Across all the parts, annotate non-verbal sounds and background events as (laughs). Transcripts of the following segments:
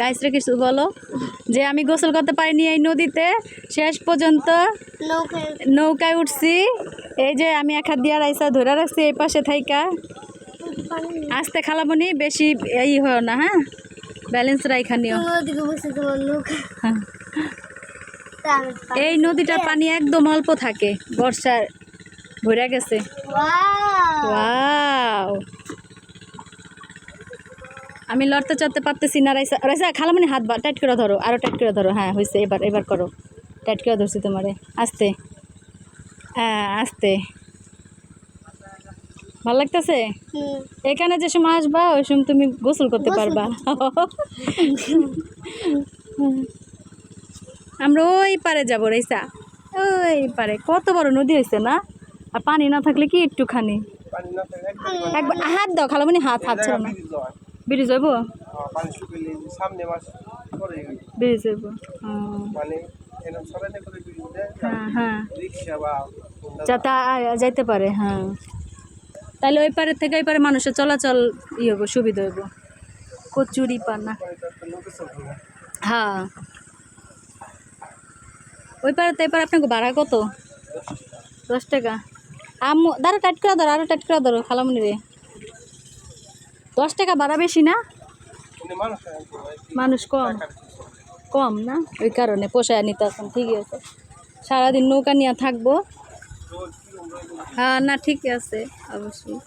গাইসরে কিছু বলো। যে আমি গোসল করতে পারিনি এই নদীতে শেষ পর্যন্ত নৌকায় উঠছি। এই যে আমি এক হাত দিয়ে রাইসা ধরে রাখছি এই পাশে থাইকা। আস্তে খালাবনি বেশি এই হয় না হ্যাঁ? ব্যালেন্স রাইখা নিও। হ্যাঁ। এই নদীটার পানি একদম অল্প থাকে বর্ষার ভরে গেছে। Wow! ওয়াও! আমি লড়তে চড়তে পারতেছি না রাইসা রাইসা খালামনি হাত বা টাইট করে ধরো আরও টাইট করে ধরো। হ্যাঁ হয়েছে এবার এবার করো। টাইট করে ধরছি তোমারে। আস্তে। হ্যাঁ আস্তে। ভালো লাগতেছে? এখানে যে সময় আসবা ওই সময় তুমি গোসল করতে পারবা। (laughs) আমরা ওই পারে যাব রাইসা। ওই পারে। কত বড় নদী হয়েছে না? আর পানি না থাকলে কি একটুখানি? পানি না থাকলে একদম একবার হাত দাও খালামনি হাত হাত ছিল না হইব আহ, পানি শুকিয়ে সামনে মাস পরে ব্রিজ মানে হ্যাঁ হ্যাঁ। যাতে যাইতে পারে হ্যাঁ। তাহলে ওই পারে থেকে ওই পারে মানুষের চলাচল ই হইব সুবিধা হইব কচুরি পানা। হ্যাঁ। ওই পারে তো এবার আপনাকে ভাড়া কত? দশ টাকা। আম্মু দাঁড়া টাইট করে ধরো আরও টাইট করে ধরো খালামুনি রে দশ টাকা বাড়া বেশি না? মানুষ হয় কম। কম না? ওই কারণে পোষায় নিতে আসুন ঠিকই আছে। সারাদিন নৌকা নিয়ে থাকব। হ্যাঁ না ঠিক আছে অবশ্যই।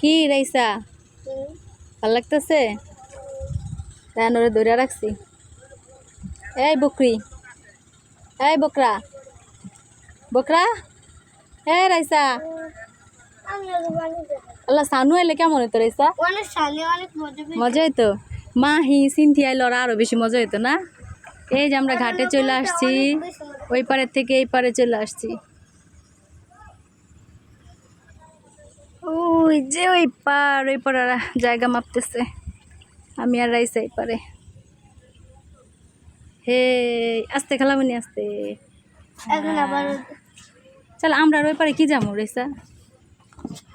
কি রাইসা? ভালো লাগতেছে? তাই ওরে ধরে রাখছি। এই বকরি। এই বকরা। বকরা? এই রাইসা। আল্লাহ সানু এলে কেমন হতো অনেক মজা হইতো। মাহি সিনথিয়া লড়া আরও বেশি মজা হইতো না? এই যে আমরা ঘাটে চলে আসছি। ওই পারের থেকে এই পারে চলে আসছি। ওই যে ওই পার ওই পার জায়গা মাপতেছে। আমি আর রাইসা এই পারে। হে আস্তে খেলামনি আস্তে। আবার চল আমরা আর ওই পারে কি যাব রাইসা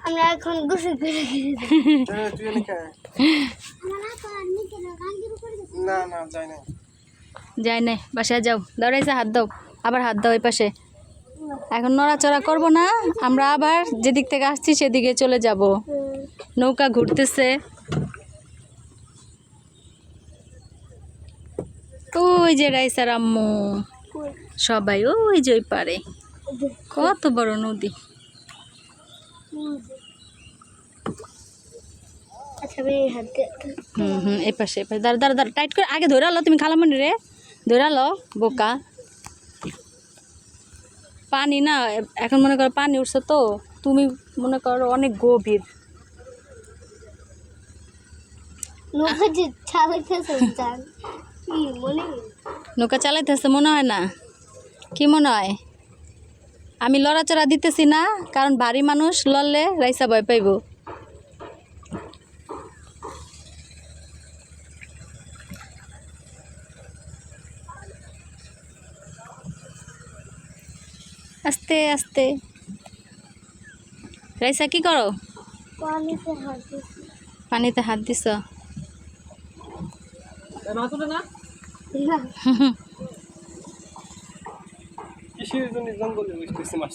আমরা এখন গোসল করে। না না যাই না যাই নাই বাসায় যাও। দাও রাইসা হাত দাও আবার হাত দাও ওই পাশে। এখন নড়াচড়া করব না আমরা আবার যেদিক থেকে আসছি সেদিকে চলে যাব। নৌকা ঘুরতেছে। ওই যে রাইসার আম্মু। সবাই ওই যে ওই পারে। কত বড় নদী আচ্ছা আমি এই হাত দিয়ে হুম হুম এই পাশে এই পাশে। দাঁড়া দাঁড়া দাঁড়া টাইট করে আগে ধরে তুমি খালামনি রে। ধরে বোকা। পানি না এখন মনে করো পানি উঠছে তো তুমি মনে করো অনেক গভীর। নৌকা চালাইতেছে মনে হয় না? কি মনে হয়? আমি লড়াচড়া দিতেছি না কারণ ভারী মানুষ লড়লে রাইসা ভয় পাইব। আস্তে আস্তে। রাইসা কি করো? পানিতে হাত দিয়েছি। পানিতে হাত দিছ? (laughs) কিসের জন্য জঙ্গলে বসতেছে মাছ